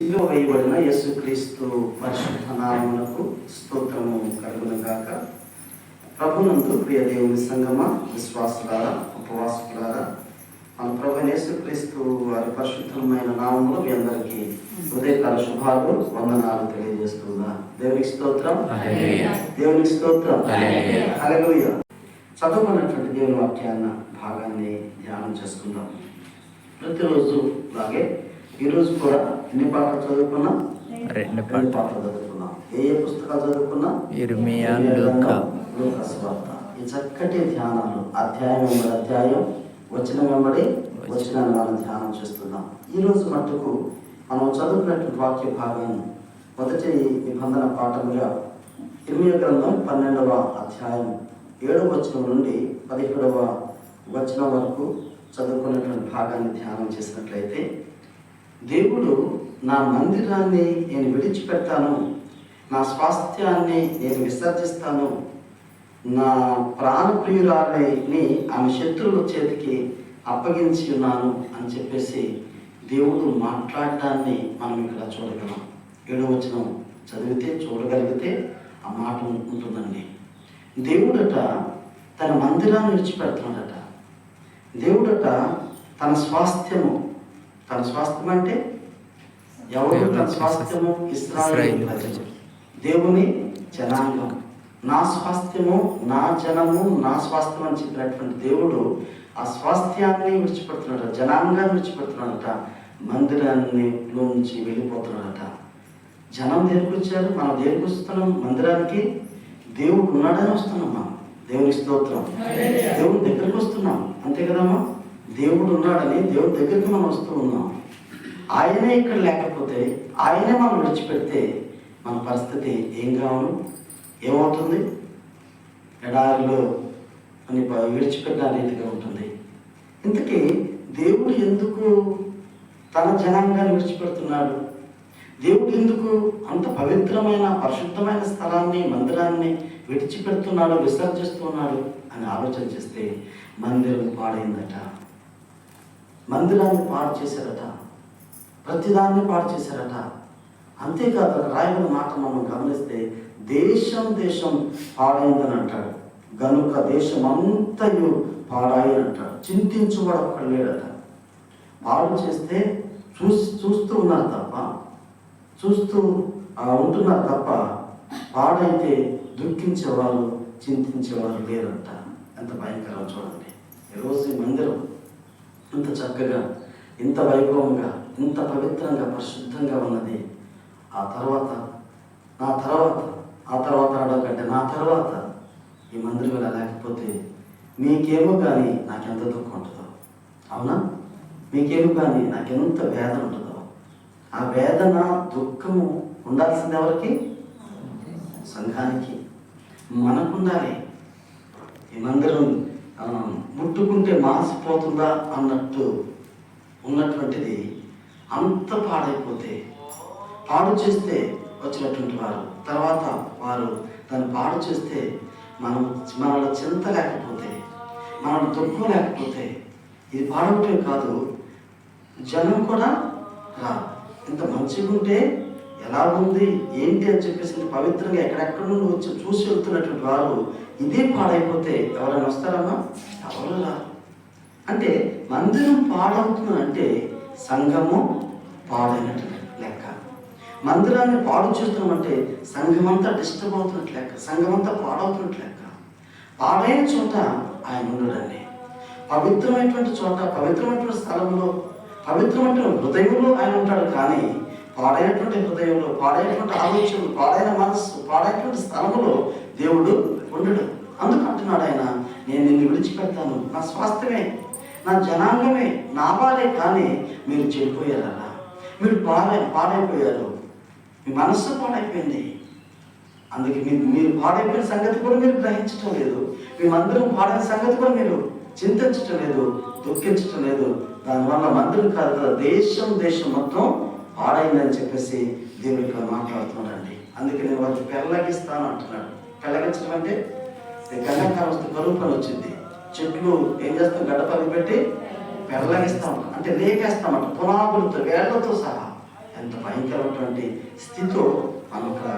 వేయబడిన యేసుక్రీస్తు పరిశుద్ధ నామమునకు స్తోత్రము కలుగును గాక ప్రభునందు ప్రియ దేవుని సంగమ విశ్వాసులారా ఉపవాసులారా మన ప్రభు యేసుక్రీస్తు వారి పరిశుద్ధమైన నామములు మీ అందరికీ హృదయకాల శుభాలు వందనాలు తెలియజేస్తున్నా దేవునికి స్తోత్రం. దేవునికి స్తోత్రం. హల్లెలూయా. చదువుకున్నటువంటి దేవుని వాక్యాన్న భాగాన్ని ధ్యానం చేసుకుందాం ప్రతిరోజు లాగే ఈరోజు కూడా ఎన్ని పాటలు చదువుకున్నాం? రెండు పాటలు. చదువుకున్నాం. ఏ ఏ పుస్తకాలు చదువుకున్నా? ఇర్మియా, ఇర్మియా లూకా. గ్రంథం, లూకా. సువార్త. ఈ చక్కటి ధ్యానాలు అధ్యాయం వెంబడి అధ్యాయం వచ్చిన వెంబడి వచ్చిన మనం ధ్యానం చేస్తున్నాం. ఈ రోజు మట్టుకు మనం చదువుకున్నటువంటి వాక్య భాగాన్ని మొదటి నిబంధన పాఠముగా ఇర్మియా గ్రంథం పన్నెండవ అధ్యాయం ఏడవ వచనం నుండి పదిహేడవ వచనం వరకు చదువుకున్నటువంటి భాగాన్ని ధ్యానం చేసినట్లయితే దేవుడు నా మందిరాన్ని నేను విడిచిపెడతాను. నా స్వాస్థ్యాన్ని నేను విసర్జిస్తాను. నా ప్రాణప్రియురాలని ఆమె శత్రువుల చేతికి అప్పగించి ఉన్నాను అని చెప్పేసి దేవుడు మాట్లాడడాన్ని మనం ఇక్కడ చూడగలం. ఏడో వచనం చదివితే చూడగలిగితే ఆ మాట ఉంటుందండి. దేవుడట తన మందిరాన్ని విడిచిపెడుతున్నాడట. దేవుడట తన స్వాస్థ్యము తన స్వాస్థ్యం అంటే ఎవరు తన స్వాస్థ్యము? ఇస్రాయేల్. దేవుని జనాంగం. నా స్వాస్థ్యము నా జనము నా స్వాస్థ్యం అని చెప్పినటువంటి దేవుడు ఆ స్వాస్థ్యాన్ని విడిచిపెడుతున్నాడట జనాంగాన్ని విడిచిపెడుతున్నాడట మందిరాన్ని నుంచి వెళ్ళిపోతున్నాడట. జనం దేనికి వచ్చారు? మనం దేనికి వస్తున్నాం? మందిరానికి దేవుడు ఉన్నాడని వస్తున్నాం మనం. దేవుని స్తోత్రం. దేవుని దగ్గరికి వస్తున్నాం. అంతే కదమ్మా? దేవుడు ఉన్నాడని దేవుడి దగ్గరికి మనం వస్తూ ఉన్నాం. ఆయనే ఇక్కడ లేకపోతే ఆయనే మనం విడిచిపెడితే మన పరిస్థితి ఏం కావాలి ఏమవుతుంది? ఎడారిలో అని విడిచిపెట్టిన రీతిగా ఉంటుంది. ఇంతకీ దేవుడు ఎందుకు తన జనాంగాన్ని విడిచిపెడుతున్నాడు? దేవుడు ఎందుకు అంత పవిత్రమైన పరిశుద్ధమైన స్థలాన్ని మందిరాన్ని విడిచిపెడుతున్నాడు విసర్జిస్తున్నాడు అని ఆలోచన చేస్తే మందిరం పాడైందట. మందిరాన్ని పాడు చేశారట. ప్రతిదాన్ని పాడు చేశారట. అంతేకాదు రాయబడిన మాట మనం గమనిస్తే దేశం దేశం పాడైందని అంటాడు. గనుక దేశం అంతయు పాడాయి అంటాడు చింతించువాడు ఒక్కడు లేడట పాడు చేస్తే చూసి చూస్తూ ఉన్నారు తప్ప చూస్తూ ఆ, ఉంటున్నారు తప్ప పాడైతే దుఃఖించేవాళ్ళు చింతించేవాళ్ళు లేరంట. ఎంత భయంకరం చూడండి. ఈరోజు మందిరం ఇంత చక్కగా ఇంత వైభవంగా ఇంత పవిత్రంగా పరిశుద్ధంగా ఉన్నది. ఆ తర్వాత నా తర్వాత ఆ తర్వాత రావడం కంటే నా తర్వాత ఈ మందిరం ఇలా లేకపోతే మీకేమో కానీ నాకెంత దుఃఖం ఉంటుందో. అవునా? మీకేమో కానీ నాకెంత వేదన ఉంటుందో. ఆ వేదన దుఃఖము ఉండాల్సింది ఎవరికి? సంఘానికి. మనకుండాలి. ఈ మందిరం ముట్టుకుంటే మాసిపోతుందా అన్నట్టు ఉన్నటువంటిది అంత పాడైపోతే పాడు చేస్తే వచ్చినటువంటి వారు. తర్వాత వారు దాన్ని పాడు చేస్తే మనం మనలో చింత లేకపోతే మనలో దుఃఖం లేకపోతే ఇది పాడవటమే కాదు జనం కూడా రాదు ఇంత మంచిగా ఉంటే ఎలా ఉంది ఏంటి అని చెప్పేసి పవిత్రంగా ఎక్కడెక్కడ నుండి వచ్చి చూసి వెళ్తున్నటువంటి వారు ఇదే పాడైపోతే ఎవరైనా వస్తారమ్మా? ఎవరు అంటే మందిరం పాడవుతుందంటే సంఘము పాడైనట్టు లెక్క. మందిరాన్ని పాడు చేస్తున్నామంటే సంఘమంతా డిస్టర్బ్ అవుతున్నట్టు లెక్క. సంఘమంతా పాడవుతున్నట్టు లెక్క. పాడైన చోట ఆయన ఉండడండి. పవిత్రమైనటువంటి చోట పవిత్రమైనటువంటి స్థలంలో పవిత్రమైనటువంటి హృదయంలో ఆయన ఉంటాడు కానీ పాడైనటువంటి హృదయంలో పాడైనటువంటి ఆలోచనలు పాడైన మనస్సు పాడైనటువంటి స్థలంలో దేవుడు ఉండడు అందుకు అంటున్నాడు ఆయన నేను నిన్ను విడిచిపెడతాను. నా స్వాస్థ్యమే నా జనాంగమే నా కానీ మీరు చెడిపోయారా మీరు పాడై పాడైపోయారు. మీ మనస్సు పాడైపోయింది. అందుకే మీరు మీరు పాడైపోయిన సంగతి కూడా మీరు గ్రహించటం లేదు. మీ మందిరం పాడైన సంగతి కూడా మీరు చింతించటం లేదు దుఃఖించటం లేదు. దానివల్ల మందిరం కాదు దేశం దేశం మొత్తం పాడైందని చెప్పేసి దేవుడు ఇక్కడ మాట్లాడుతున్నాడండి. అందుకే నేను వారికి పెళ్ళగిస్తాను అంటున్నాడు. పెళ్ళగించడం అంటే గంగాకాలం వస్తే కరువు పని వచ్చింది. చెట్లు ఏం చేస్తాం? గడ్డపల్లి పెట్టి పెళ్ళగిస్తాం అంటే. రేకేస్తామంట పునాగులతో వేళ్ళతో సహా. ఎంత భయంకరమైనటువంటి స్థితిలో మనం ఇక్కడ